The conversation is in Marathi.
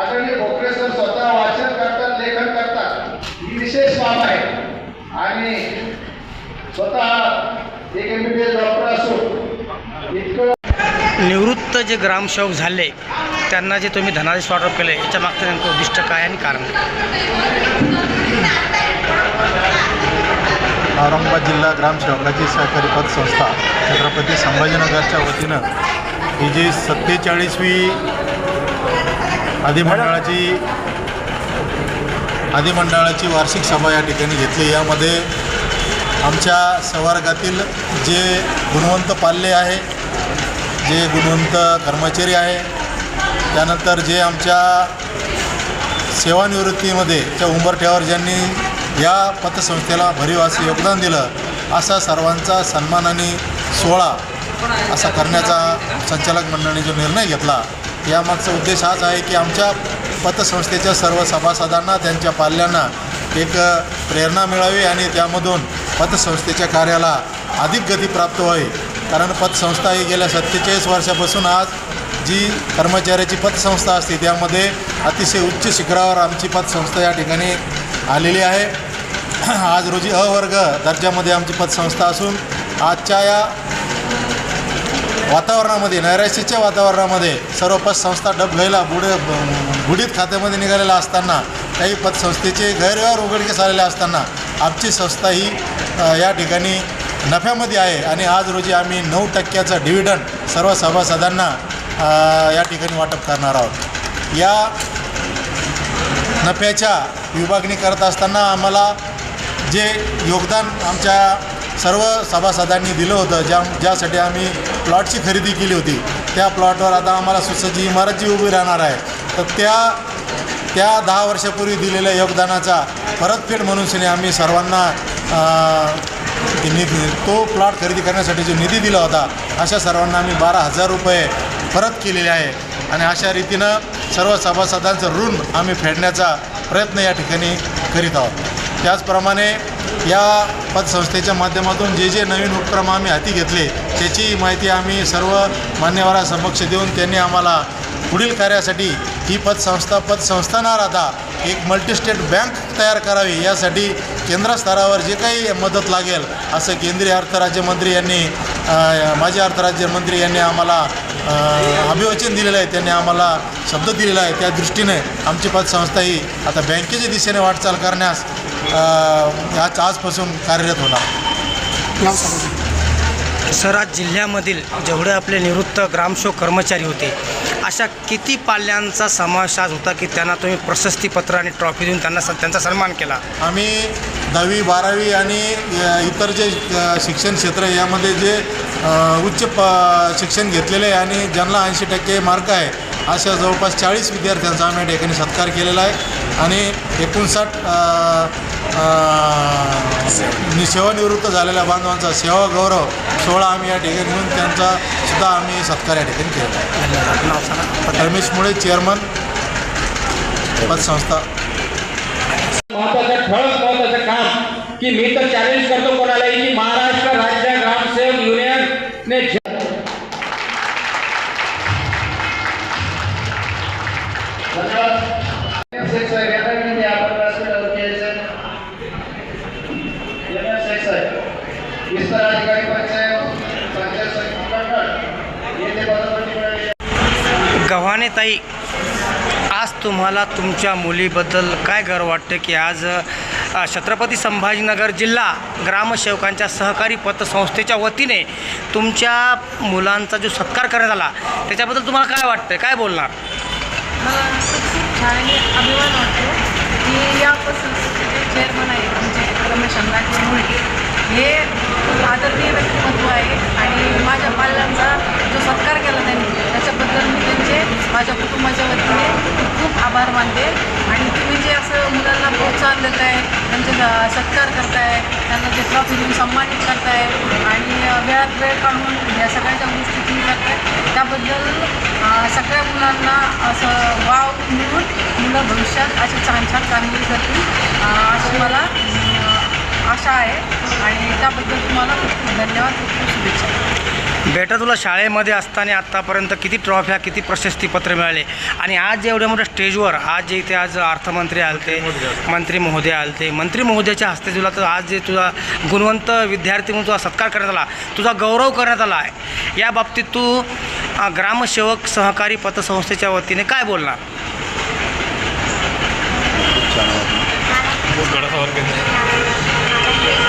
आदरणीय भोकरे सर स्वतः वाचन करतात लेखन करतात. ही विशेष बाब आहे. आणि स्वतः एक एम बी एस डॉक्टर असून इतकं निवृत्त जे ग्रामसेवक झाले त्यांना जे तुम्ही धनादेश वाटप केले याच्या मागचं नेमकं उद्दिष्ट काय आणि कारण? औरंगाबाद जिल्हा ग्रामसेवकाची सहकारी पतसंस्था छत्रपती संभाजीनगरच्या वतीनं ही जी सत्तेचाळीसवी अधिमंडळाची अधिमंडळाची वार्षिक सभा या ठिकाणी घेतली. यामध्ये आमच्या संवर्गातील जे गुणवंत पाल्य आहे जे गुणवंत कर्मचारी आहे त्यानंतर जे आमच्या सेवानिवृत्तीमध्ये त्या उंबरठ्यावर ज्यांनी या पतसंस्थेला भरीव असं योगदान दिलं असा सर्वांचा सन्मान आणि सोहळा असा करण्याचा संचालक मंडळाने जो निर्णय घेतला. यामागचा उद्देश हाच आहे की आमच्या पतसंस्थेच्या सर्व सभासदांना त्यांच्या पाल्यांना एक प्रेरणा मिळावी आणि त्यामधून पतसंस्थेच्या कार्याला अधिक गती प्राप्त व्हावी. कारण पतसंस्था ही गेल्या सत्तेचाळीस वर्षापासून आज जी कर्मचाऱ्याची पतसंस्था असते त्यामध्ये अतिशय उच्च शिखरावर आमची पतसंस्था या ठिकाणी आलेली आहे. आज रोजी अ वर्ग दर्जामध्ये आमची पतसंस्था असून आजच्या या वातावरणामध्ये नैराश्याच्या वातावरणामध्ये सर्व पतसंस्था डबघाईला बुड बुडीत खात्यामध्ये निघालेला असताना काही पतसंस्थेचे गैरव्यवहार उघडकीस आलेले असताना आमची संस्था ही या ठिकाणी नफ्यामध्ये आहे. आणि आज रोजी आम्ही नऊ टक्क्याचा डिव्हिडंड सर्व सभासदांना या ठिकाणी वाटप करणार आहोत. या नफ्याच्या विभागणी करत असताना आम्हाला जे योगदान आमच्या सर्व सभासदांनी दिलं होतं ज्या ज्यासाठी आम्ही प्लॉटची खरेदी केली होती. त्या प्लॉटवर आता आम्हाला सुसज्ज इमारत जी उभी राहणार आहे. तर त्या त्या दहा वर्षापूर्वी दिलेल्या योगदानाचा परतफेड म्हणून शनी आम्ही सर्वांना निधी तो प्लॉट खरेदी करण्यासाठी जो निधी दिला होता अशा सर्वांना आम्ही बारा हजार रुपये परत केलेले आहे. आणि अशा रीतीनं सर्व सभासदांचं ऋण आम्ही फेडण्याचा प्रयत्न या ठिकाणी करीत आहोत. त्याचप्रमाणे या पतसंस्थेच्या माध्यमातून जे जे नवीन उपक्रम आम्ही हाती घेतले त्याची माहिती आम्ही सर्व मान्यवरासमक्ष देऊन त्यांनी आम्हाला पुढील कार्यासाठी ही पतसंस्था पतसंस्था न राहता एक मल्टीस्टेट बँक तयार करावी यासाठी केंद्रस्तरावर जे काही मदत लागेल असं केंद्रीय अर्थराज्यमंत्री यांनी माजी अर्थराज्यमंत्री यांनी आम्हाला अभिवचन दिलेलं आहे त्यांनी आम्हाला शब्द दिलेला आहे. त्या दृष्टीने आमची पतसंस्था ही आता बँकेच्या दिशेने वाटचाल करण्यास आज आजपासून कार्यरत होणार. सर आज जिल्ह्यामधील जेवढे आपले निवृत्त ग्रामसेवक कर्मचारी होते अशा किती पाल्यांचा समावेश आज होता की त्यांना तुम्ही प्रशस्तीपत्र आणि ट्रॉफी देऊन त्यांना स- त्यांचा सन्मान केला? आम्ही दहावी बारावी आणि इतर जे शिक्षण क्षेत्र यामध्ये जे उच्च प शिक्षण घेतलेले आहे आणि ज्यांना ऐंशी टक्के मार्क आहे अशा जवळपास चाळीस विद्यार्थ्यांचा आम्ही ठिकाणी सत्कार केलेला आहे. आणि एकोणसाठ नि- सेवानिवृत्त झालेल्या बांधवांचा सेवा गौरव सोहळा आम्ही या ठिकाणी घेऊन त्यांचा सुद्धा आम्ही सत्कार या ठिकाणी केला धन्यवाद रमेश मुळे चेअरमन पतसंस्था विस्तार अधिकारी पंचायत पंचायत समिती येथे पदाधिकारी मिळाले गव्हाणे ताई आज तुम्हाला तुमच्या मुलीबद्दल काय गर्व वाटतं की आज छत्रपती संभाजीनगर जिल्हा ग्रामसेवकांच्या सहकारी पतसंस्थेच्या वतीने तुमच्या मुलांचा जो सत्कार करण्यात आला त्याच्याबद्दल तुम्हाला काय वाटतं काय बोलणार? मला खूप छान आणि अभिमान वाटतो की या संस्थेचे चेअरमन आहे आमचे रमेश अंगाचे मुलगी. हे खूप आदरणीय व्यक्तिमत्व आहे आणि माझ्या पाल्यांचा जो सत्कार केला त्यांनी त्याच्याबद्दल मी त्यांचे माझ्या कुटुंबाच्या वतीने खूप आभार मानते. आणि तुम्ही जे असं मुलांना प्रोत्साहन देत आहे त्यांचे स- सत्कार करताय त्यांना जे ट्रॉफी देऊन सन्मानित करताय आणि वेळात वेळ काढून या सगळ्याच्या गोष्टी तुम्ही करताय त्याबद्दल सगळ्या मुलांना असं वाव मिळून मुलं भविष्यात अशी छान छान कामगिरी करतील. अ, अशी मला आशा आहे. आणि त्याबद्दल तुम्हाला खूप खूप धन्यवाद खूप खूप शुभेच्छा. बेटा तुला शाळेमध्ये असताना आत्तापर्यंत किती ट्रॉफ्या किती प्रशस्तीपत्र मिळाले? आणि आज जे एवढ्या मोठ्या स्टेजवर आज जे इथे आज अर्थमंत्री आलते मंत्री महोदय आलते मंत्री महोदयाच्या हस्ते तुला तर आज जे तुझा गुणवंत विद्यार्थी म्हणून तुझा सत्कार करण्यात आला तुझा गौरव करण्यात आला आहे. या बाबतीत तू ग्रामसेवक सहकारी पतसंस्थेच्या वतीने काय बोलणार? छान वाटलं